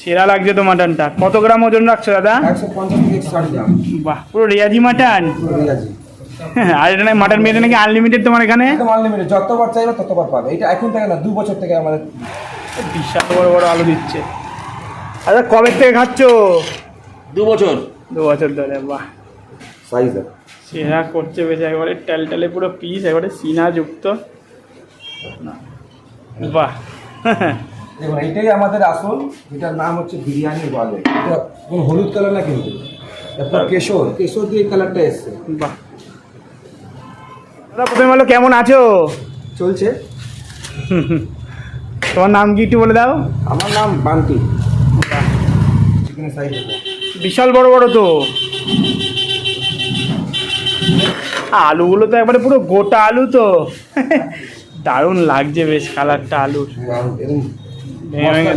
সেরা লাগছে তো মাটনটা। কত গ্রাম ওজন রাখছো দাদা? বাহ পুরো রেয়াজি মাটন? পুরো রেয়াজি। আর এটা নাকি মাটন মেয়েটা নাকি আনলিমিটেড তোমার এখানে? আনলিমিটেড যতবার চাইবে ততবার পাবে। এটা এখন থেকে না দু বছর থেকে আমাদের বিশাল বড় বড় আলু দিচ্ছে। আচ্ছা কবে থেকে খাচ্ছো? দু বছর দু বছর ধরে বাহ। সাইজ সেরা করছে বেশ একবারে টাল টালে পুরো পিস একবারে সিনা যুক্ত বাহ। দেখুন এইটাই আমাদের আসল এটার নাম হচ্ছে বিরিয়ানি বলে এটা হলুদ কালার না কিন্তু। তারপর কেশর। কেশর দিয়ে কালারটা এসছে। বাহ। দাদা প্রথমে বলো কেমন আছো? চলছে। তোমার নাম কি একটু বলে দাও? আমার নাম চিকেনের সাইজ বিশাল বড় বড় তো। আলুগুলো তো একবারে পুরো গোটা আলু তো। দারুণ লাগছে বেশ কালারটা আলুর। এরকম ভেঙে।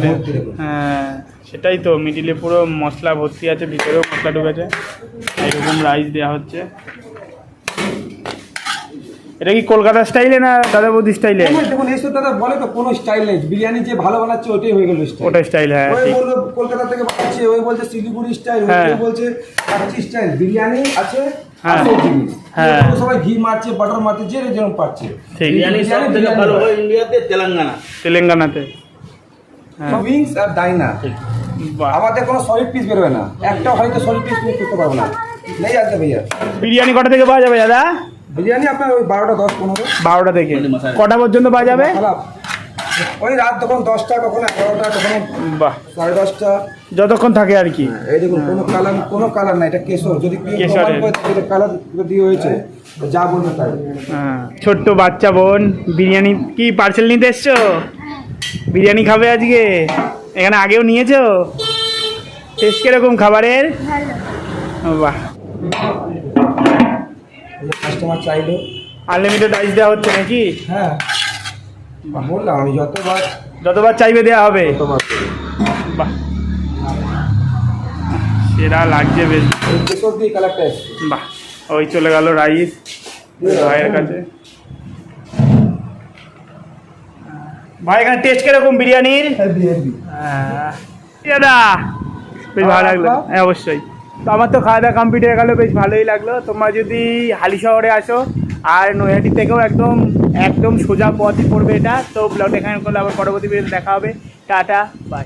হ্যাঁ সেটাই তো মিডিলে পুরো মশলা ভর্তি আছে ভিতরেও মশলা ঢুকেছে। এরকম রাইস দেওয়া হচ্ছে। এটা কি কলকাতা স্টাইলে না দাদা বৌদি স্টাইলে দেখুন, এসব দাদা বলে তো কোনো স্টাইল নেই। বিরিয়ানি যে ভালো বানাচ্ছে ওটাই হয়ে গেল স্টাইল ওটা স্টাইল হ্যাঁ ওই বলল কলকাতা থেকে বানাচ্ছে ওই বলছে শিলিগুড়ি স্টাইল হ্যাঁ। ওই বলছে কাচ্চি স্টাইল বিরিয়ানি আছে হ্যাঁ। হ্যাঁ। সবাই ঘি মারছে বাটার মারছে যে যেরকম পাচ্ছে বিরিয়ানি সব থেকে ভালো হয়। হয় ইন্ডিয়াতে তেলেঙ্গানা। তেলেঙ্গানাতে। হ্যাঁ উইংস আর ডাইনা। আমাদের কোনো সলিড পিস বেরোবে না। একটা হয়তো সলিড পিস তুমি করতে পারব না। নেই আজকে ভাইয়া। বিরিয়ানি কটা থেকে পাওয়া যাবে দাদা? বিরিয়ানি আপনার ওই বারোটা দশ পনেরো। বারোটা থেকে। কটা পর্যন্ত পাওয়া যাবে? ওই রাত তখন দশটা কখনো এগারোটা কখনো বাহ। সাড়ে দশটা। যতক্ষণ থাকে আর কি। এই দেখুন কোনো কালার কোনো কালার না। এটা কেশর। যদি কালার দিয়ে হয়েছে যা বলবে তাই। হ্যাঁ, ছোট্ট বাচ্চা বোন বিরিয়ানি কি পার্সেল নিতে এসছো? বিরিয়ানি খাবে আজকে? এখানে আগেও নিয়েছো? টেস্ট কীরকম খাবারের? বাহ। কাস্টমার চাইলো। আনলিমিটেড রাইস দেওয়া হচ্ছে নাকি? হ্যাঁ। বললাম আমি যতবার যতবার চাইবে দেওয়া হবে। বাহ। সেরা লাগছে বেশ। বাহ। ওই চলে গেল রাইস। ভাইয়ের কাছে। ভাই এখানে টেস্ট কীরকম বিরিয়ানির। দাদা বেশ ভালো লাগল। হ্যাঁ অবশ্যই। তো আমার তো খাওয়া দাওয়া কমপ্লিট হয়ে গেলো বেশ ভালোই লাগল। তোমরা যদি হালি শহরে আসো আর নৈহাটি থেকেও একদম একদম সোজা পথই পড়বে এটা তো ব্লগটা এখানে করলে আবার পরবর্তী দেখা হবে। Tata bye